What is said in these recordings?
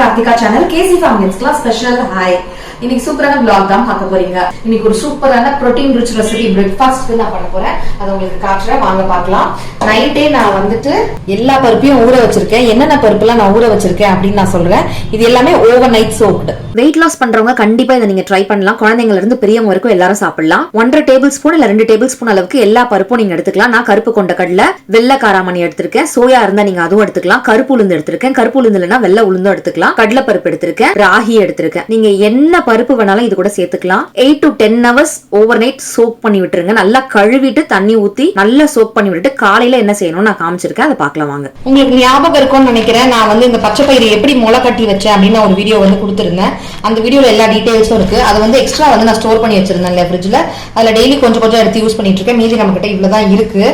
Karthika channel KC families class special. Hi இன்னைக்கு சூப்பரான black தான் பார்க்க போறீங்க. இன்னைக்கு ஒரு சூப்பரான ப்ரோட்டீன் ரிச் ரெசிபி பிரேக்ஃபாஸ்ட் நான் பண்ண போறேன். அதை உங்களுக்கு காட்டுறேன். வாங்க பார்க்கலாம். நைட்டே நான் வந்துட்டு எல்லா பருப்பையும் ஊற வச்சிருக்கேன். என்னென்ன பருப்புலாம் நான் ஊற வச்சிருக்கேன் அப்படின்னு நான் சொல்றேன். இது எல்லாமே overnight soaked weight loss பண்றவங்க கண்டிப்பா இதை நீங்க ட்ரை பண்ணலாம். குழந்தைங்கள இருந்து பெரியவங்க வரைக்கும் எல்லாரும் சாப்பிடலாம். ஒன்றரை டேபிள் ஸ்பூன் இல்ல ரெண்டு டேபிள் ஸ்பூன் அளவுக்கு எல்லா பருப்பும் நீங்க எடுத்துக்கலாம். நான் கருப்பு கொண்ட கடலை வெள்ளை காராமணி எடுத்திருக்கேன். சோயா இருந்தா நீங்க அதுவும் எடுத்துக்கலாம். கருப்பு உளுந்து எடுத்திருக்கேன். கருப்பு உளுந்து இல்லைன்னா வெள்ளை உளுந்தும் எடுத்துக்கலாம். கடலை பருப்பு எடுத்திருக்கேன். ராகி எடுத்திருக்கேன். நீங்க என்ன பருப்பு வேணாலும் இது கூட சேர்த்துக்கலாம். Eight to ten hours overnight soak பண்ணி விட்டுருங்க. நல்லா கழுவிட்டு தண்ணி ஊத்தி நல்லா சோக் பண்ணி விட்டுட்டு காலையில என்ன செய்யணும்னு நான் காமிச்சிருக்கேன். அதை பார்க்கலாம் வாங்க. உங்களுக்கு ஞாபகம் இருக்கும்னு நினைக்கிறேன். நான் வந்து இந்த பச்சை பயிறு எப்படி முளை கட்டி வச்சேன் அப்படின்னு ஒரு வீடியோ வந்து கொடுத்துருந்தேன். அந்த வீடியோல எல்லா டீடைல்ஸும் இருக்கு. அதை வந்து எக்ஸ்ட்ரா வந்து நான் ஸ்டோர் பண்ணி வச்சிருந்தேன் ஃப்ரிட்ஜில் அதுல டெய்லி கொஞ்சம் கொஞ்சம் எடுத்து யூஸ் பண்ணிட்டு இருக்கேன். மீதி நம்ம கிட்ட இவ்வளவுதான் இருக்கு.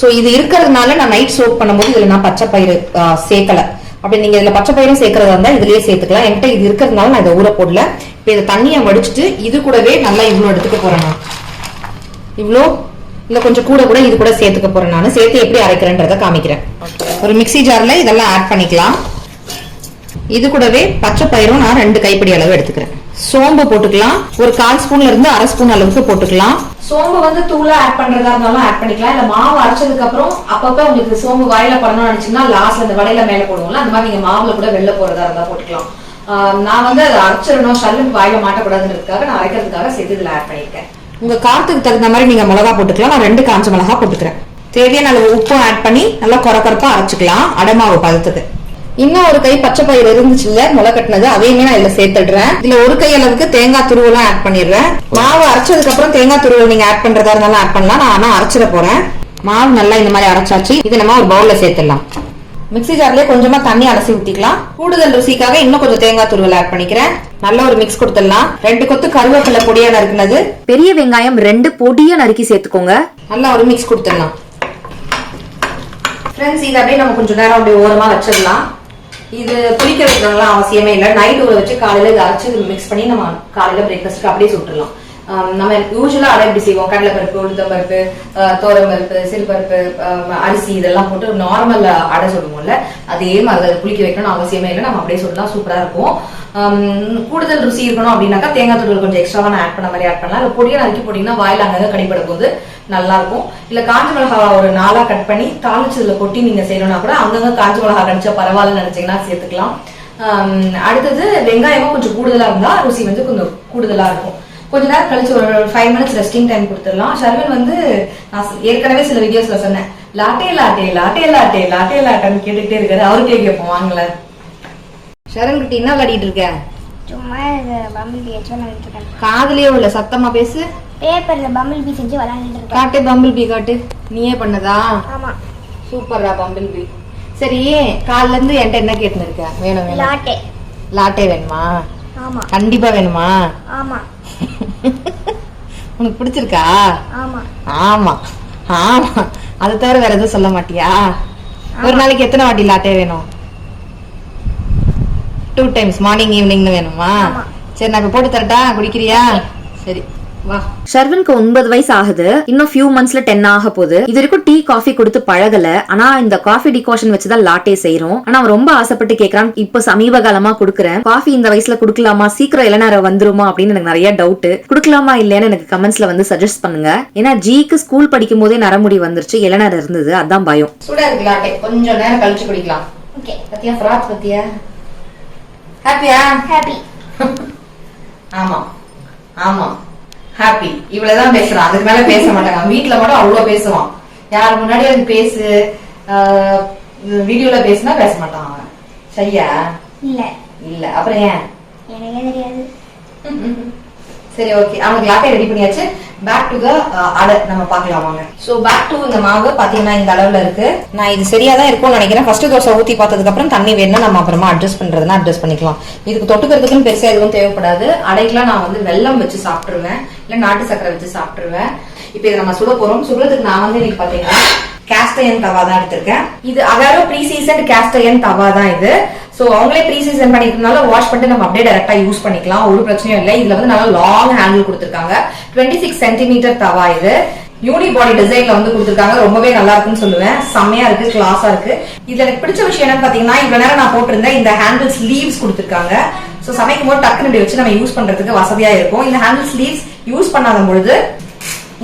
ஸோ இது இருக்கிறதுனால நான் நைட் சோக் பண்ணும்போது இதில் நான் பச்சை பயிறு சேர்க்கலை. அப்படி நீங்க இதுல பச்சை பயிரும் சேர்க்கறதா இருந்தா இதுலயே சேர்த்துக்கலாம். என்கிட்ட இது இருக்கிறதுனால நான் இதை ஊற போடல. இப்போ இதை தண்ணியை வடிச்சிட்டு இது கூடவே நல்லா இவ்வளோ எடுத்துக்க போறேன் நான். இவ்வளோ இல்ல கொஞ்சம் கூட கூட இது கூட சேர்த்துக்க போறேன் நான். சேர்த்து எப்படி அரைக்கிறேன்றத காமிக்கிறேன். ஒரு மிக்ஸி ஜார்ல இதெல்லாம் ஆட் பண்ணிக்கலாம். இது கூடவே பச்சை பயிரும் நான் ரெண்டு கைப்பிடி அளவு எடுத்துக்கிறேன். சோம்பு போட்டுக்கலாம். ஒரு கால் ஸ்பூன்ல இருந்து அரை ஸ்பூன் அளவுக்கு போட்டுக்கலாம். சோம்பு வந்து தூளா ஆட் பண்றதா இருந்தாலும் ஆட் பண்ணிக்கலாம். இல்ல மாவு அரைச்சதுக்கு அப்புறம் அப்பப்ப உங்களுக்கு சோம்பு வாயில பண்ணணும்னு நினைச்சீங்கன்னா லாஸ்ட்ல இந்த வடையில மேல போடுவோம்ல அந்த மாதிரி நீங்க மாவுல கூட வெளில போறதா இருந்தா போட்டுக்கலாம். நான் வந்து அதை அரைச்சிடணும். ஷல்லுக்கு வாயில மாட்டக்கூடாதுன்றதுக்காக நான் அரைக்கிறதுக்காக சேர்த்து இதுல ஆட் பண்ணியிருக்கேன். உங்க காரத்துக்கு தகுந்த மாதிரி நீங்க மிளகா போட்டுக்கலாம். நான் ரெண்டு காஞ்ச மிளகா போட்டுக்கிறேன். தேவையான அளவு உப்பும் ஆட் பண்ணி நல்லா குறை குறைப்பா அரைச்சுக்கலாம். அடமாவு பதத்துக்கு. இன்னும் ஒரு கை பச்சை பயிர் இருந்துச்சுல்ல முளை கட்டினது அதையுமே நான் இதுல சேர்த்துடுறேன். இதுல ஒரு கை அளவுக்கு தேங்காய் துருவெல்லாம் ஆட் பண்ணிடுறேன். மாவு அரைச்சதுக்கு அப்புறம் தேங்காய் துருவல் நீங்க ஆட் பண்றதா இருந்தாலும் ஆட் பண்ணலாம். நான் ஆனா அரைச்சிட போறேன். மாவு நல்லா இந்த மாதிரி அரைச்சாச்சு. இது நம்ம ஒரு பவுல்ல சேர்த்துடலாம். மிக்ஸி ஜார்லயே கொஞ்சமா தண்ணி அலசி ஊத்திக்கலாம். கூடுதல் ருசிக்காக இன்னும் கொஞ்சம் தேங்காய் துருவல் ஆட் பண்ணிக்கிறேன். நல்ல ஒரு மிக்ஸ் கொடுத்துடலாம். ரெண்டு கொத்து கருவேப்பிலை பொடியா நறுக்குனது. பெரிய வெங்காயம் ரெண்டு பொடியா நறுக்கி சேர்த்துக்கோங்க. நல்லா ஒரு மிக்ஸ் கொடுத்துடலாம். ஃப்ரெண்ட்ஸ் இது அப்படியே நம்ம கொஞ்சம் நேரம் அப்படியே ஓரமா வச்சிடலாம். இது புளிக்க வைக்கணும்லாம் அவசியமே இல்லை. நைட் ஊற வச்சு காலையில இதை அரைச்சு மிக்ஸ் பண்ணி நம்ம காலையில பிரேக்ஃபாஸ்ட்க்கு அப்படியே சுட்டுலாம் நம்ம யூஸ்வலா அடை எப்படி செய்வோம்? கடலைப்பருப்பு உளுத்தம்பருப்பு தோரம்பருப்பு சிறுபருப்பு அரிசி இதெல்லாம் போட்டு நார்மல் அடை சுடுவோம்ல அதே மாதிரி அதை புளிக்க வைக்கணும்னு அவசியமே இல்லை. நம்ம அப்படியே சொல்லலாம் சூப்பரா இருக்கும். கூடுதல் ருசி இருக்கணும் அப்படின்னாக்கா தேங்காய் தூள் கொஞ்சம் எக்ஸ்ட்ராவா நான் ஆட் பண்ண மாதிரி ஆட் பண்ணலாம். இல்லை பொடியை நறுக்கி போட்டீங்கன்னா வாயில அங்கங்க கடிப்பட போது நல்லா இருக்கும் இல்ல காஞ்ச மிளகாவை ஒரு நாளா கட் பண்ணி தாளிச்சதுல கொட்டி நீங்க செய்யணும்னா கூட அங்கங்க காஞ்ச மிளகா கடிச்சா பரவாயில்லன்னு நினைச்சீங்கன்னா சேர்த்துக்கலாம். அடுத்தது வெங்காயமும் கொஞ்சம் கூடுதலா இருந்தா ருசி வந்து கொஞ்சம் கூடுதலா இருக்கும். கொஞ்ச நேரம் கழிச்சு ஒரு ஃபைவ் மினிட்ஸ் ரெஸ்டிங் டைம் கொடுத்துடலாம். ஷர்வன் வந்து நான் ஏற்கனவே சில வீடியோஸ்ல சொன்னேன். Latte latte latte latte latte லாட்டேன்னு கேட்டுக்கிட்டே இருக்காரு. அவருக்கே கேட்போம் வாங்கல. ஷரன் குட்டி என்ன விளையாடிட்டு இருக்க? சும்மா பம்பிள் பீ வச்சு விளாண்டுட்டு இருக்கேன். காதுலயே உள்ள சத்தமா பேசு. பேப்பர்ல பம்பிள் பீ செஞ்சு விளாண்டுட்டு இருக்கேன். காட்டு பம்பிள் பீ காட்டு. நீயே பண்ணதா? ஆமா. சூப்பர்ரா பம்பிள் பீ சரி கால்ல இருந்து என்கிட்ட என்ன கேட்டுன்னு இருக்க வேணும் வேணும். லாட்டே லாட்டே வேணுமா? ஆமா. கண்டிப்பா வேணுமா? ஆமா. உனக்கு பிடிச்சிருக்கா? ஆமா. ஆமா. ஆமா. அதை தவிர வேற எதுவும் சொல்ல மாட்டியா? ஒரு நாளைக்கு எத்தனை வாட்டி லாட்டே வேணும்? டூ டைம்ஸ் மார்னிங் ஈவினிங்னு வேணுமா. சரி நான் இப்ப போட்டு தரட்டா? குடிக்கிறியா? சரி. ஷர்வினுக்கு ஒன்பது வயசு ஆகுது இன்னும் ஃபியூ மந்த்ஸ்ல டென் ஆக போகுது. இது வரைக்கும் டீ காஃபி கொடுத்து பழகல. ஆனா இந்த காஃபி டிகாஷன் வச்சுதான் லாட்டே செய்றோம். ஆனா அவன் ரொம்ப ஆசைப்பட்டு கேக்குறான் இப்போ சமீப காலமா குடுக்குறேன். காஃபி இந்த வயசுல குடுக்கலாமா? சீக்கிரம் இளநேரம் வந்துருமா? அப்படின்னு எனக்கு நிறைய டவுட் குடுக்கலாமா இல்லையான்னு எனக்கு கமெண்ட்ஸ்ல வந்து சஜஸ்ட் பண்ணுங்க. ஏன்னா ஜிக்கு ஸ்கூல் படிக்கும் போதே நரமுடி வந்துருச்சு இளநேரம் இருந்தது. அதான் பயம். சூடா இருக்கு லாட்டே கொஞ்சம் நேரம் கழிச்சு குடிக்கலாம். ஓகே பத்தியா? ஃப்ராத் பத்தியா? ஹாப்பியா ஹாப்பி ஆமா. ஆமா. ஹாப்பி இவ்வளவுதான் பேசுறான் அதுக்கு மேல பேச மாட்டாங்க. வீட்ல மட்டும் அவ்வளவு பேசுவான். யார் முன்னாடி அது பேசு வீடியோல பேசினா பேச மாட்டான் அவன். சரியா? இல்ல. இல்ல. அப்புறம் ஏன்? எனக்கே தெரியாது. சரி ஓகே அவனுக்கு லாட்டை ரெடி பண்ணியாச்சு. பேக் டு த அடை நம்ம பார்க்கலாம் வாங்க. ஸோ பேக் டு இந்த மாவு பாத்தீங்கன்னா இந்த அளவுல இருக்கு. நான் இது சரியா தான் இருக்கும்னு நினைக்கிறேன். ஃபர்ஸ்ட் தோசை ஊத்தி பார்த்ததுக்கு அப்புறம் தண்ணி வேணும்னா நம்ம அப்புறமா அட்ஜஸ்ட் பண்றதுனா அட்ஜஸ்ட் பண்ணிக்கலாம். இதுக்கு தொட்டுக்கிறதுக்குன்னு பெருசா எதுவும் தேவைப்படாது. அடைக்கெல்லாம் நான் வந்து வெள்ளம் வச்சு சாப்பிட்டுருவேன். இல்ல நாட்டு சக்கரை வச்சு சாப்பிட்டுருவேன். இப்போ இதை நம்ம சுட போறோம். சுடுறதுக்கு நான் வந்து இன்னைக்கு பாத்தீங்கன்னா கேஸ்டயன் தவா தான் எடுத்திருக்கேன். இது அகாரோ ப்ரீ சீசன் கேஸ்டயன் தவா தான் இது. ஸோ அவங்களே ப்ரீ சீசன் பண்ணிக்கிறதுனால வாஷ் பண்ணிட்டு நம்ம அப்படியே டைரக்டா யூஸ் பண்ணிக்கலாம். ஒரு பிரச்சனையும் இல்லை. இதுல வந்து நல்லா லாங் ஹேண்டில் கொடுத்துருக்காங்க. 26 சிக்ஸ் சென்டிமீட்டர் தவா இது. யூனி பாடி டிசைன்ல வந்து கொடுத்துருக்காங்க. ரொம்பவே நல்லா இருக்குன்னு சொல்லுவேன். செம்மையா இருக்கு கிளாஸா இருக்கு. இதுல எனக்கு பிடிச்ச விஷயம் என்னன்னு பாத்தீங்கன்னா இவ்வளவு நேரம் நான் போட்டிருந்தேன். இந்த ஹேண்டில் ஸ்லீவ்ஸ் கொடுத்துருக்காங்க. ஸோ சமைக்கும் போது டக்குனு இப்படி வச்சு நம்ம யூஸ் பண்றதுக்கு வசதியா இருக்கும். இந்த ஹேண்டில் ஸ்லீவ்ஸ் யூஸ் பண்ணாத பொழுது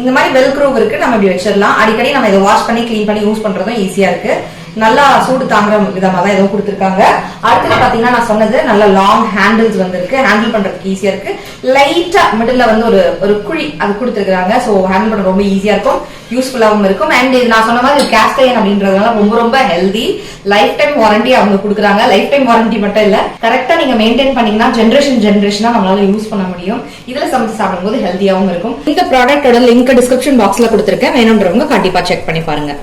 இந்த மாதிரி வெல்க்ரோவ் இருக்கு. நம்ம இப்படி வச்சிடலாம். அடிக்கடி நம்ம இதை வாஷ் பண்ணி க்ளீன் பண்ணி யூஸ் பண்றதும் ஈஸியா இருக்கு. நல்லா சூடு தாங்குற விதமாக தான் எதுவும் கொடுத்துருக்காங்க. அடுத்தது பார்த்தீங்கன்னா நான் சொன்னது நல்ல லாங் ஹேண்டில்ஸ் வந்துருக்கு. ஹேண்டில் பண்றதுக்கு ஈஸியா இருக்கு. லைட்டா மிடில் வந்து ஒரு ஒரு குழி அது கொடுத்துருக்காங்க ஸோ ஹேண்டில் பண்ண ரொம்ப ஈஸியா இருக்கும். யூஸ்ஃபுல்லாகவும் இருக்கும். அண்ட் இது நான் சொன்ன மாதிரி கேஸ்டைன் அப்படின்றதுனால ரொம்ப ரொம்ப ஹெல்தி லைஃப் டைம் வாரண்டி அவங்க கொடுக்குறாங்க. லைஃப் டைம் வாரண்டி மட்டும் இல்ல. கரெக்டா நீங்க மெயின்டைன் பண்ணீங்கன்னா ஜென்ரேஷன் ஜென்ரேஷனா நம்மளால யூஸ் பண்ண முடியும். இதுல சமைச்சு சாப்பிடும்போது ஹெல்த்தியாகவும் இருக்கும். இந்த ப்ராடக்ட்டோட லிங்க் டிஸ்கிரிப்ஷன் பாக்ஸ்ல கொடுத்துருக்கேன். வேணும்ன்றவங்க கண்டிப்பா செக் பண்ணி பாருங்க.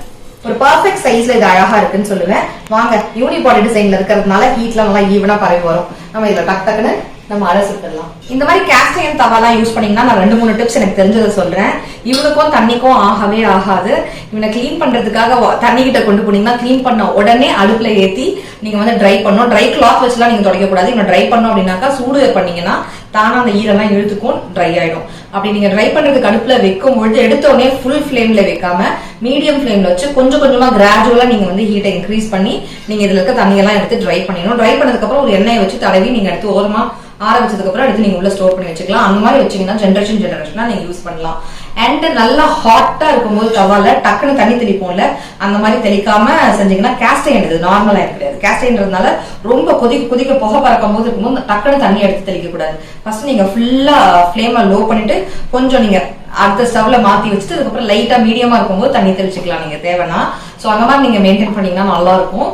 ஒரு பர்ஃபெக்ட் சைஸ்ல இது அழகா இருக்குன்னு சொல்லுவேன். வாங்க யூனிபாடி டிசைன்ல இருக்கிறதுனால ஹீட்ல நல்லா ஈவனா பரவி வரும். நம்ம இதுல டக் டக்குன்னு நம்ம அரை சுட்டுடலாம். இந்த மாதிரி கேஸ்டைன் தவாலாம் யூஸ் பண்ணீங்கன்னா நான் ரெண்டு மூணு டிப்ஸ் எனக்கு தெரிஞ்சதை சொல்றேன். இவனுக்கும் தண்ணிக்கும் ஆகவே ஆகாது. இவனை க்ளீன் பண்றதுக்காக தண்ணி கிட்ட கொண்டு போனீங்கன்னா க்ளீன் பண்ண உடனே அடுப்புல ஏத்தி நீங்க வந்து ட்ரை பண்ணணும். ட்ரை கிளாத் வச்சுலாம் நீங்க துடைக்க கூடாது இவனை ட்ரை பண்ணோம் அப்படின்னாக்கா சூடு பண்ணீங்கன்னா தானா அந்த ஈரெல்லாம் இழுத்துக்கும் ட்ரை ஆயிடும். அப்படி நீங்க ட்ரை பண்றதுக்கு அடுப்புல வைக்கும் பொழுது எடுத்த உடனே ஃபுல் ஃபிளேம்ல வைக்காம மீடியம் ஃபிளேம்ல வச்சு கொஞ்சம் கொஞ்சமா கிராஜுவலா நீங்க வந்து ஹீட்டை இன்க்ரீஸ் பண்ணி நீங்க இதுல இருக்க தண்ணியெல்லாம் எடுத்து ட்ரை பண்ணிடணும். ட்ரை பண்ணதுக்கு அப்புறம் ஒரு எண்ணெயை வச்சு தடவி நீங்க எடுத்து ஓரமா ஆரம்பிச்சதுக்கு அப்புறம் எடுத்து நீங்க உள்ள ஸ்டோர் பண்ணி வச்சுக்கலாம். அந்த மாதிரி வச்சீங்கன்னா ஜென்ரேஷன் ஜெனரேஷனா நீங்க யூஸ் பண்ணலாம். அண்ட் நல்லா ஹாட்டா இருக்கும்போது தவால டக்குன்னு தண்ணி தெளிப்போம்ல அந்த மாதிரி தெளிக்காம செஞ்சீங்கன்னா கேஸ்டைன் இது நார்மலா கிடையாது கேஸ்டைன்றதுனால ரொம்ப கொதிக்க கொதிக்க புகை பறக்கும் போது இருக்கும்போது டக்குன்னு தண்ணி எடுத்து தெளிக்க கூடாது ஃபர்ஸ்ட் நீங்க ஃபுல்லா ஃப்ளேமை லோ பண்ணிட்டு கொஞ்சம் நீங்க அடுத்த ஸ்டவ்ல மாத்தி வச்சுட்டு அதுக்கப்புறம் லைட்டா மீடியமா இருக்கும்போது தண்ணி தெளிச்சுக்கலாம் நீங்க தேவைன்னா. சோ அந்த மாதிரி நீங்க மெயின்டைன் பண்ணீங்கன்னா நல்லா இருக்கும்.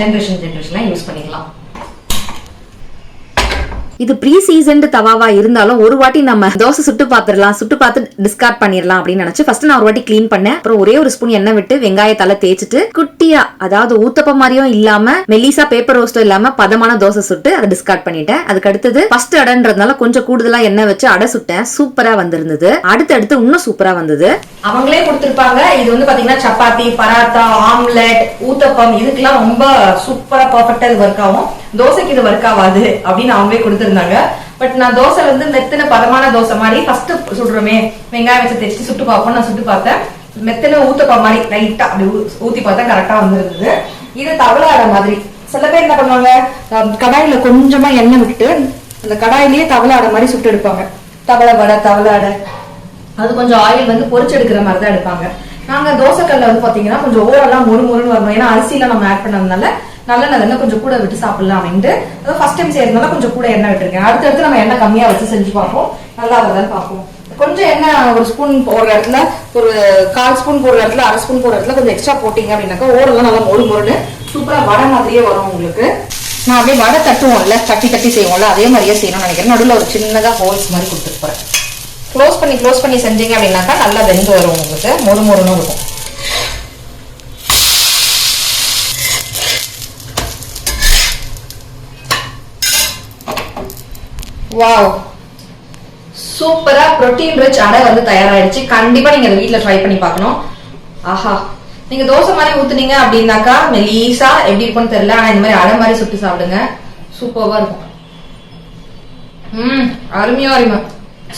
ஜென்ரேஷன் ஜென்ரேஷன்லாம் யூஸ் பண்ணிக்கலாம். இது ப்ரீ சீசன்டு தவாவா இருந்தாலும் ஒரு வாட்டி நம்ம தோசை சுட்டு பாத்துடலாம் சுட்டு பார்த்து டிஸ்கார்ட் பண்ணிடலாம் அப்படின்னு நினைச்சு ஃபர்ஸ்ட் நான் ஒரு வாட்டி கிளீன் பண்ணேன். அப்புறம் ஒரே ஒரு ஸ்பூன் எண்ணெய் விட்டு வெங்காயத்தால தேய்ச்சிட்டு குட்டியா அதாவது ஊத்தப்ப மாதிரியும் இல்லாம மெல்லிசா பேப்பர் ரோஸ்டும் இல்லாம பதமான தோசை சுட்டு அதை டிஸ்கார்ட் பண்ணிட்டேன். அதுக்கு அடுத்தது ஃபர்ஸ்ட் அடன்றதுனால கொஞ்சம் கூடுதலா எண்ணெய் வச்சு அடை சுட்டேன். சூப்பரா வந்திருந்தது. அடுத்து அடுத்து இன்னும் சூப்பரா வந்தது. அவங்களே கொடுத்திருப்பாங்க. இது வந்து பாத்தீங்கன்னா சப்பாத்தி பராத்தா ஆம்லெட் ஊத்தப்பம் இதுக்கெல்லாம் ரொம்ப சூப்பரா பர்ஃபெக்டா இது ஒர்க் ஆகும். தோசைக்கு இது ஒர்க் ஆகாது அப்படின்னு அவங்களே கொடுத்துருந்தாங்க பட் நான் தோசை வந்து மெத்தனை பதமான தோசை மாதிரி ஃபர்ஸ்ட் சுடுறோமே. வெங்காயம் வச்சு தேய்ச்சி சுட்டு பார்ப்போம். நான் சுட்டு பார்த்தேன். மெத்தனை ஊத்தப்பா மாதிரி லைட்டா அப்படி ஊ- ஊத்தி பார்த்தா கரெக்டா வந்துருந்தது. இது தவளாட மாதிரி. சில பேர் என்ன பண்ணுவாங்க? அஹ் கடாயில கொஞ்சமா எண்ணெய் விட்டு அந்த கடாயிலேயே தவளாட மாதிரி சுட்டு எடுப்பாங்க. தவளை வடை தவளாடை. அது கொஞ்சம் ஆயில் வந்து பொரிச்சு எடுக்கிற மாதிரி தான் எடுப்பாங்க. நாங்க தோசைக்கல்ல வந்து பாத்தீங்கன்னா கொஞ்சம் ஓரெல்லாம் மொறு மொறுன்னு வரணும். ஏன்னா அரிசியில நம்ம ஆட் பண்ணதுனால நல்ல நல்ல கொஞ்சம் கூட விட்டு சாப்பிடலாம் அப்படின்ட்டு. அதாவது ஃபர்ஸ்ட் டைம் செய்யறதுனால கொஞ்சம் கூட எண்ணெய் விட்டுருக்கேன் அடுத்தடுத்து நம்ம எண்ணெய் கம்மியா வச்சு செஞ்சு பார்ப்போம். நல்லா வருதான்னு பார்ப்போம். கொஞ்சம் எண்ணெய் ஒரு ஸ்பூன் போடுற இடத்துல ஒரு கால் ஸ்பூன் போடுற இடத்துல அரை ஸ்பூன் போடுற இடத்துல கொஞ்சம் எக்ஸ்ட்ரா போட்டீங்க அப்படின்னாக்கா ஓரெல்லாம் நல்லா மொறு மொறுன்னு சூப்பரா வடை மாதிரியே வரும் உங்களுக்கு. நான் அப்படியே வடை தட்டுவோம்ல தட்டி தட்டி செய்வோம்ல அதே மாதிரியே செய்யணும்னு நினைக்கிறேன். நடுவில் ஒரு சின்னதாக ஹோல்ஸ் மாதிரி கொடுத்துட்டு போறேன். க்ளோஸ் பண்ணி க்ளோஸ் பண்ணி செஞ்சீங்க அப்படின்னாக்கா நல்லா வெந்து வரும் உங்களுக்கு. மொறு மொறுன்னு இருக்கும். வாவ் சூப்பரா புரோட்டீன் ரிச் அடை வந்து தயாராயிடுச்சு. கண்டிப்பா நீங்க அதை வீட்டுல ட்ரை பண்ணி பார்க்கணும். ஆஹா. நீங்க தோசை மாதிரி ஊத்துனீங்க அப்படின்னாக்கா மெலீசா எப்படி இருக்கும்னு தெரியல. ஆனா இந்த மாதிரி அடை மாதிரி சுட்டு சாப்பிடுங்க. சூப்பர்வா இருக்கும். ம் அருமையா அருமை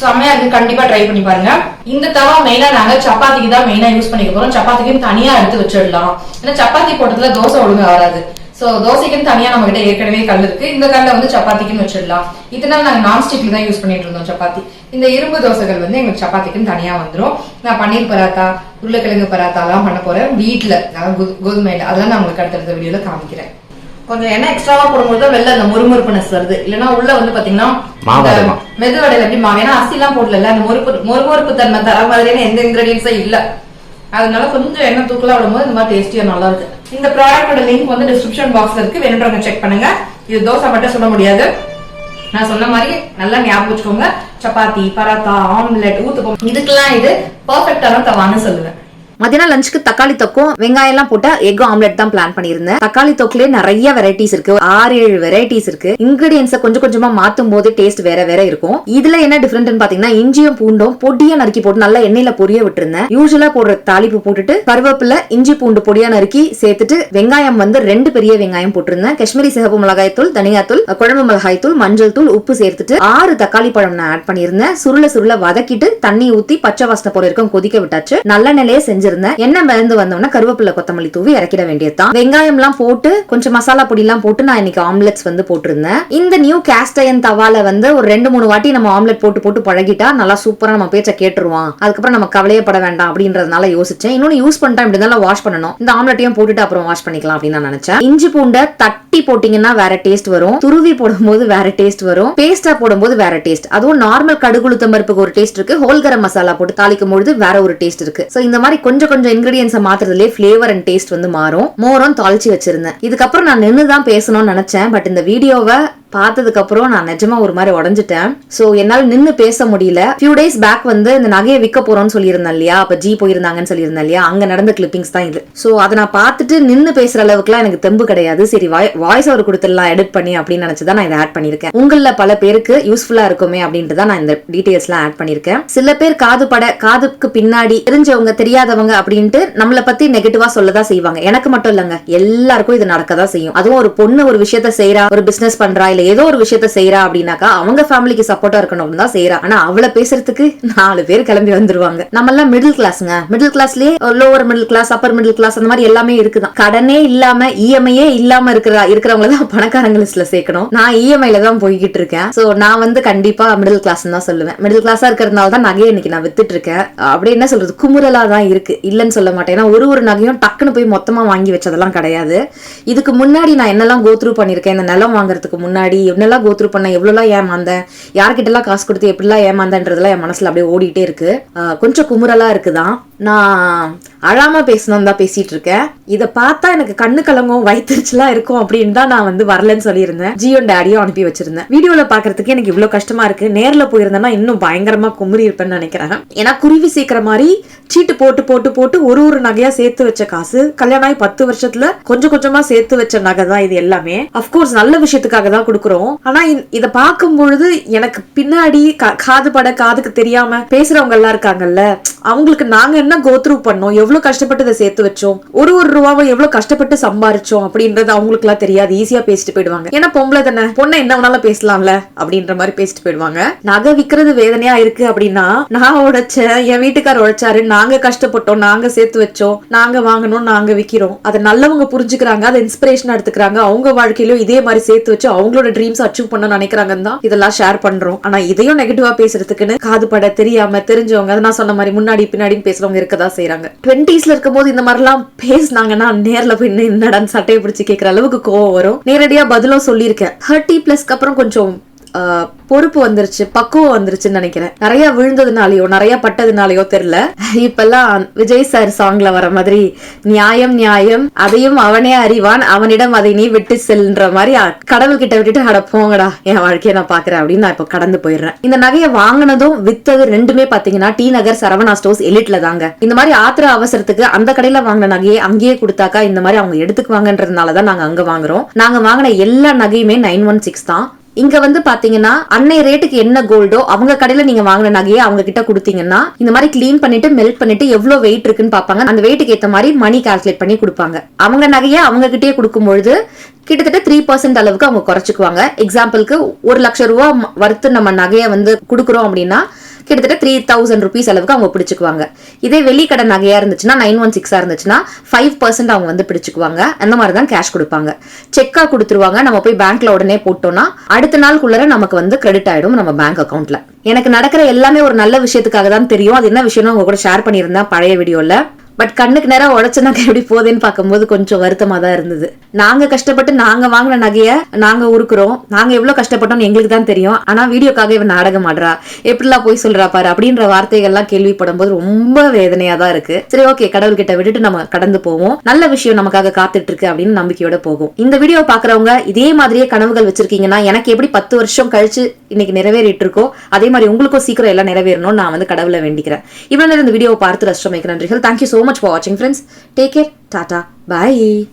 செம்மையா இருக்கு. கண்டிப்பா ட்ரை பண்ணி பாருங்க. இந்த தவா மெயினா நாங்க சப்பாத்திக்கு தான் மெயினா யூஸ் பண்ணிக்க போறோம். சப்பாத்திக்கும் தனியா எடுத்து வச்சிடலாம். ஏன்னா சப்பாத்தி போட்டதுல தோசை ஒழுங்கா வராது. சோ தோசைக்குன்னு தனியா நம்ம கிட்ட ஏற்கனவே கல் இருக்கு. இந்த கல்ல வந்து சப்பாத்திக்குன்னு வச்சிடலாம். இதனால நாங்க நான்ஸ்டிக்ல தான் யூஸ் பண்ணிட்டு இருந்தோம் சப்பாத்தி. இந்த இரும்பு தோசைகள் வந்து எங்களுக்கு சப்பாத்திக்குன்னு தனியா வந்துரும். நான் பன்னீர் பராத்தா உருளைக்கிழங்கு பராத்தா எல்லாம் பண்ண போறேன். வீட்ல அதாவது கோ- கோதுமையில அதெல்லாம் நான் உங்களுக்கு அடுத்தடுத்த வீடியோல காமிக்கிறேன். கொஞ்சம் எண்ணெய் எக்ஸ்ட்ராவா போடும்போது தான் வெளில அந்த முறுமுறுப்புனஸ் வருது. இல்லைன்னா உள்ள வந்து பாத்தீங்கன்னா அரைமா. மெதுவடையில எப்படி மாவு ஏன்னா அரிசிலாம் போடல அந்த மொறுப்பு மொறுமொறுப்பு தன்மை தர மாதிரியான எந்த இன்கிரீடியன்ஸும் இல்ல. அதனால கொஞ்சம் எண்ணெய் தூக்கலா விடும்போது இந்த மாதிரி டேஸ்டியா நல்லா இருக்கு. இந்த ப்ராடக்டோட லிங்க் வந்து டிஸ்கிரிப்ஷன் பாக்ஸ்ல இருக்கு. வேணுன்றவங்க செக் பண்ணுங்க. இது தோசை மட்டும் சொல்ல முடியாது. நான் சொன்ன மாதிரி நல்லா ஞாபகம் வச்சுக்கோங்க. சப்பாத்தி பராத்தா ஆம்லெட் ஊத்துப்பம். இதுக்கெல்லாம் இது பர்ஃபெக்டான தவான்னு சொல்லுவேன். மதியானம் லஞ்சுக்கு தக்காளி தொக்கும் வெங்காயம் எல்லாம் போட்டு எக் ஆம்லெட் தான் பிளான் பண்ணியிருந்தேன். தக்காளி தொக்குலயே நிறைய வெரைட்டிஸ் இருக்கு. ஆறு ஏழு வெரைட்டிஸ் இருக்கு. இன்கிரீடியன்ஸை கொஞ்சம் கொஞ்சமா மாத்தும் போது டேஸ்ட் வேற வேற இருக்கும். இதுல என்ன டிஃபரெண்ட்னு பாத்தீங்கன்னா இஞ்சியும் பூண்டும் பொடியா நறுக்கி போட்டு நல்லா எண்ணெயில பொரிய விட்டுருந்தேன். யூஸ்வலா போடுற தாளிப்பு போட்டுட்டு கருவேப்பில இஞ்சி பூண்டு பொடியா நறுக்கி சேர்த்துட்டு வெங்காயம் வந்து ரெண்டு பெரிய வெங்காயம் போட்டிருந்தேன். காஷ்மீரி சிகப்பு மிளகாய் தூள் தனியாத்தூள் குழம்பு மிளகாய் தூள் மஞ்சள் தூள் உப்பு சேர்த்துட்டு ஆறு தக்காளி பழம் நான் ஆட் பண்ணியிருந்தேன். சுருள சுருள வதக்கிட்டு தண்ணி ஊத்தி பச்சை வாசனை போல இருக்கும் கொதிக்க விட்டாச்சு. நல்ல நிலையே செஞ்சிருந்தேன். எண்ணெய் மிதந்து வந்தோம்னா கருவேப்பிலை கொத்தமல்லி தூவி இறக்கிட வேண்டியதுதான். வெங்காயம் எல்லாம் போட்டு கொஞ்சம் மசாலா பொடி எல்லாம் போட்டு நான் இன்னைக்கு ஆம்லெட்ஸ் வந்து போட்டிருந்தேன். இந்த நியூ கேஸ்ட் அயன் தவால வந்து ஒரு ரெண்டு மூணு வாட்டி நம்ம ஆம்லெட் போட்டு போட்டு பழகிட்டா நல்லா சூப்பரா நம்ம பேச்ச கேட்டுருவான். அதுக்கப்புறம் நம்ம கவலையப்பட வேண்டாம் அப்படின்றதுனால யோசிச்சேன். இன்னொன்னு யூஸ் பண்ணிட்டா இப்படி இருந்தாலும் வாஷ் பண்ணணும். இந்த ஆம்லெட்டையும் போட்டுட்டு அப்புறம் வாஷ் பண்ணிக்கலாம் அப்படின்னு நான் நினைச்சேன். இஞ்சி பூண்டை தட்டி போட்டீங்கன்னா வேற டேஸ்ட் வரும். துருவி போடும்போது வேற டேஸ்ட் வரும். பேஸ்டா போடும்போது வேற டேஸ்ட் அதுவும் நார்மல் கடுகுளுத்த பருப்புக்கு ஒரு டேஸ்ட் இருக்கு. ஹோல் கரம் மசாலா போட்டு தாளிக்கும் பொழுது வேற ஒரு டேஸ்ட் இருக்கு. சோ இந்த மாதிரி கொஞ்சம் கொஞ்சம் கொஞ்சம் இன்கிரீடியன்ஸை மாத்துறதுலே ஃபிளேவர் அண்ட் டேஸ்ட் வந்து மாறும். மோரும் தாளிச்சு வச்சிருந்தேன். இதுக்கப்புறம் நான் நின்று தான் பேசணும்னு நினைச்சேன். பட் இந்த வீடியோவை பார்த்ததுக்கு அப்புறம் நான் நிஜமா ஒரு மாதிரி உடஞ்சிட்டேன். சோ என்னால நின்னு பேச முடியல. ஃபியூ டேஸ் பேக் வந்து இந்த நகையை விற்க போறோம்னு சொல்லியிருந்தேன் இல்லையா? அப்ப ஜி போயிருந்தாங்கன்னு சொல்லியிருந்தேன் இல்லையா? அங்க நடந்த கிளிப்பிங்ஸ் தான் இது. சோ அதை நான் பார்த்துட்டு நின்னு பேசுற அளவுக்குலாம் எனக்கு தெம்பு கிடையாது. சரி வாய்ஸ் அவர் கொடுத்துடலாம் எடிட் பண்ணி அப்படின்னு நினைச்சு தான் நான் இதை ஆட் பண்ணியிருக்கேன். உங்கள பல பேருக்கு யூஸ்ஃபுல்லா இருக்குமே அப்படின்ட்டு தான் நான் இந்த டீடைல்ஸ்லாம் ஆட் பண்ணியிருக்கேன். சில பேர் காது பட காதுக்கு பின்னாடி தெரிஞ்சவங்க தெரியாதவங்க அப்படின்ட்டு நம்மளை பத்தி நெகட்டிவா சொல்லதான் செய்வாங்க. எனக்கு மட்டும் இல்லைங்க. எல்லாருக்கும் இது நடக்கதான் செய்யும். அதுவும் ஒரு பொண்ணு ஒரு விஷயத்த செய்யறா ஒரு பிசினஸ் பண்றா இல்ல ஏதோ ஒரு விஷயத்த செய்யறா அப்படின்னாக்கா அவங்க ஃபேமிலிக்கு சப்போர்ட்டா இருக்கணும் தான் செய்யறா ஆனா அவளை பேசுறதுக்கு நாலு பேர் கிளம்பி வந்துருவாங்க. நம்ம எல்லாம் மிடில் கிளாஸ்ங்க middle கிளாஸ்லயே lower middle class upper middle class அந்த மாதிரி எல்லாமே இருக்குதான். கடனே இல்லாம இஎம்ஐயே இல்லாம இருக்கிற இருக்கிறவங்க தான் பணக்காரங்க லிஸ்ட்ல சேர்க்கணும். நான் இஎம்ஐல தான் போய்கிட்டு இருக்கேன். சோ நான் வந்து கண்டிப்பா மிடில் கிளாஸ் தான் சொல்லுவேன். மிடில் கிளாஸா இருக்கிறதுனால தான் நகையை இன்னைக்கு நான் வித்துட்டு இருக்கேன். அப்படி என்ன சொல்றது குமுறலா தான் இருக்கு. இல்லைன்னு சொல்ல மாட்டேன். ஏன்னா ஒரு ஒரு நகையும் டக்குன்னு போய் மொத்தமா வாங்கி வச்சதெல்லாம் கிடையாது. இதுக்கு முன்னாடி நான் என்னெல்லாம் கோத்ரூ பண்ணிருக்கேன் இந்த நிலம் வாங்குறதுக்கு முன்னாடி என்னெல்லாம் கோத்ரூ பண்ண எவ்வளோலாம் ஏமாந்தேன் யார்கிட்டலாம் காசு கொடுத்து எப்படிலாம் ஏமாந்தேன்றதுலாம் என் மனசில் அப்படியே ஓடிட்டே இருக்கு. கொஞ்சம் குமுறலா இருக்குதான். நான் அழாம பேசணும் தான் பேசிட்டு இருக்கேன். இதை பார்த்தா எனக்கு கண்ணு கலங்கும் வயிற்றுச்சலா இருக்கும் அப்படின்னு தான் நான் வந்து வரலன்னு சொல்லியிருந்தேன். ஜியோ டேடியும் அனுப்பி வச்சிருந்தேன். வீடியோல பாக்குறதுக்கு எனக்கு இவ்வளவு கஷ்டமா இருக்கு. நேர்ல போயிருந்தேன்னா இன்னும் பயங்கரமா குமுறி இருப்பேன்னு நினைக்கிறேன். ஏன்னா குருவி சீக்கிர மாதிரி சீட்டு போட்டு போட்டு போட்டு ஒரு ஒரு நகையா சேர்த்து வச்ச காசு கல்யாணம் ஆகி பத்து வருஷத்துல கொஞ்சம் கொஞ்சமா சேர்த்து வச்ச நகை தான் இது எல்லாமே. அப்கோர்ஸ் நல்ல விஷயத்துக்காக தான் கொடுக்குறோம். ஆனா இதை பார்க்கும் பொழுது எனக்கு பின்னாடி கா- காது பட காதுக்கு தெரியாம பேசுறவங்க எல்லாம் இருக்காங்கல்ல அவங்களுக்கு நாங்க என்ன கோத்ரூ பண்ணோம்? எவ்வளவு கஷ்டப்பட்டு இதை சேர்த்து வச்சோம்? ஒரு ஒரு ரூபாவை எவ்வளவு கஷ்டப்பட்டு சம்பாரிச்சோம் அப்படின்றது அவங்களுக்கு எல்லாம் தெரியாது ஈஸியா பேசிட்டு போயிடுவாங்க. ஏன்னா பொம்பளை தானே. பொண்ணை என்ன வேணாலும் பேசலாம்ல அப்படின்ற மாதிரி பேசிட்டு போயிடுவாங்க. நகை விக்கிறது வேதனையா இருக்கு அப்படின்னா நான் உழைச்சேன் என் வீட்டுக்கார் உழைச்சாரு நாங்க கஷ்டப்பட்டோம் நாங்க சேர்த்து வச்சோம் நாங்க வாங்கணும் நாங்க விக்கிறோம். அதை நல்லவங்க புரிஞ்சுக்கிறாங்க அதை இன்ஸ்பிரேஷன் எடுத்துக்கிறாங்க. அவங்க வாழ்க்கையிலும் இதே மாதிரி சேர்த்து வச்சு அவங்களோட ட்ரீம்ஸ் அச்சீவ் பண்ண நினைக்கிறாங்கன்னு தான் இதெல்லாம் ஷேர் பண்றோம். ஆனா இதையும் நெகட்டிவா பேசுறதுக்குன்னு காது பட தெரியாம தெரிஞ்சவங்க அதை நான் சொன்ன மாதிரி முன்னாடி பின்னாடி பேசுறவங்க இருக்கதா செய்றாங்க. டுவெண்ட்டீஸ்ல இருக்கும்போது இந்த மாதிரிலாம் பேசுனாங்கன்னா நேர்ல போய் என்னடான்னு சட்டையை பிடிச்சி கேட்கற அளவுக்கு கோவம் வரும். நேரடியா பதிலும் சொல்லியிருக்கேன். தேர்ட்டி பிளஸ்க்கு அப்புறம் கொஞ்சம் பொறுப்பு வந்துருச்சு பக்குவம் வந்துருச்சுன்னு நினைக்கிறேன். நிறைய விழுந்ததுனாலயோ நிறைய பட்டதுனாலயோ தெரியல. இப்பெல்லாம் விஜய் சார் சாங்ல வர மாதிரி நியாயம் நியாயம் அதையும் அவனே அறிவான் அவனிடம் அதை நீ விட்டு செல்ன்ற மாதிரி கடவுள் கிட்ட விட்டுட்டு அட போங்கடா என் வாழ்க்கையை நான் பாக்குறேன் அப்படின்னு நான் இப்ப கடந்து போயிடுறேன். இந்த நகையை வாங்கினதும் வித்தது ரெண்டுமே பாத்தீங்கன்னா டி நகர் சரவணா ஸ்டோர்ஸ் எலிட்ல தாங்க. இந்த மாதிரி ஆத்திர அவசரத்துக்கு அந்த கடையில வாங்கின நகையை அங்கேயே கொடுத்தாக்கா இந்த மாதிரி அவங்க எடுத்துக்குவாங்கன்றதுனால தான் நாங்க அங்க வாங்குறோம். நாங்க வாங்கின எல்லா நகையுமே நைன் ஒன் சிக்ஸ் தான். இங்க வந்து பாத்தீங்கன்னா அன்னை ரேட்டுக்கு என்ன கோல்டோ அவங்க கடையில நீங்க வாங்கின நகையை அவங்க கிட்ட கொடுத்தீங்கன்னா இந்த மாதிரி க்ளீன் பண்ணிட்டு மெல்ட் பண்ணிட்டு எவ்வளவு வெயிட் இருக்குன்னு பாப்பாங்க அந்த வெயிட்டுக்கு ஏத்த மாதிரி மணி கால்குலேட் பண்ணி கொடுப்பாங்க. அவங்க நகையை அவங்க கிட்டயே கொடுக்கும்பொழுது கிட்டத்தட்ட த்ரீ பர்சன்ட் அளவுக்கு அவங்க குறைச்சிக்குவாங்க. எக்ஸாம்பிளுக்கு ஒரு லட்சம் ரூபா வறுத்து நம்ம நகையை வந்து கொடுக்குறோம் அப்படின்னா கிட்டத்தட்ட த்ரீ தௌசண்ட் ருபீஸ் அளவுக்கு அவங்க பிடிச்சிக்குவாங்க. இதே வெளிக்கடை நகையாக இருந்துச்சுன்னா நைன் ஒன் சிக்ஸாக இருந்துச்சுன்னா ஃபைவ் பர்சன்ட் அவங்க வந்து பிடிச்சிக்குவாங்க. அந்த மாதிரி தான் கேஷ் கொடுப்பாங்க. செக்காக கொடுத்துருவாங்க. நம்ம போய் பேங்க்ல உடனே போட்டோம்னா அடுத்த நாளுக்குள்ளர நமக்கு வந்து கிரெடிட் ஆகிடும் நம்ம பேங்க் அக்கௌண்ட்டில் எனக்கு நடக்கிற எல்லாமே ஒரு நல்ல விஷயத்துக்காக தான் தெரியும். அது என்ன விஷயம்னு உங்க கூட ஷேர் பண்ணியிருந்தேன் பழைய வீடியோல பட் கண்ணுக்கு நேரம் உழைச்ச நகை எப்படி போகுதுன்னு பார்க்கும்போது கொஞ்சம் வருத்தமா தான் இருந்தது. நாங்க கஷ்டப்பட்டு நாங்க வாங்கின நகைய நாங்க உருக்குறோம். நாங்க எவ்வளவு கஷ்டப்பட்டோம்னு எங்களுக்கு தான் தெரியும். ஆனா வீடியோக்காக இவன் நாடகம் ஆடுறா. எப்படிலாம் போய் சொல்றா பாரு அப்படின்ற வார்த்தைகள்லாம் கேள்விப்படும் போது ரொம்ப வேதனையா தான் இருக்கு. சரி ஓகே கடவுள் கிட்ட விட்டுட்டு நம்ம கடந்து போவோம். நல்ல விஷயம் நமக்காக காத்துட்டு இருக்கு அப்படின்னு நம்பிக்கையோட போகும். இந்த வீடியோ பாக்குறவங்க இதே மாதிரியே கனவுகள் வச்சிருக்கீங்கன்னா எனக்கு எப்படி பத்து வருஷம் கழிச்சு இன்னைக்கு நிறைவேறிட்டு இருக்கோ அதே மாதிரி உங்களுக்கும் சீக்கிரம் எல்லாம் நிறைவேறணும்னு நான் வந்து கடவுளை வேண்டிக்கிறேன். இவ்வளவு நேரம் இந்த வீடியோவை பார்த்து ரசிச்சமைக்கு நன்றிகள். Thank you so much for watching friends. Take care. Tata. Bye.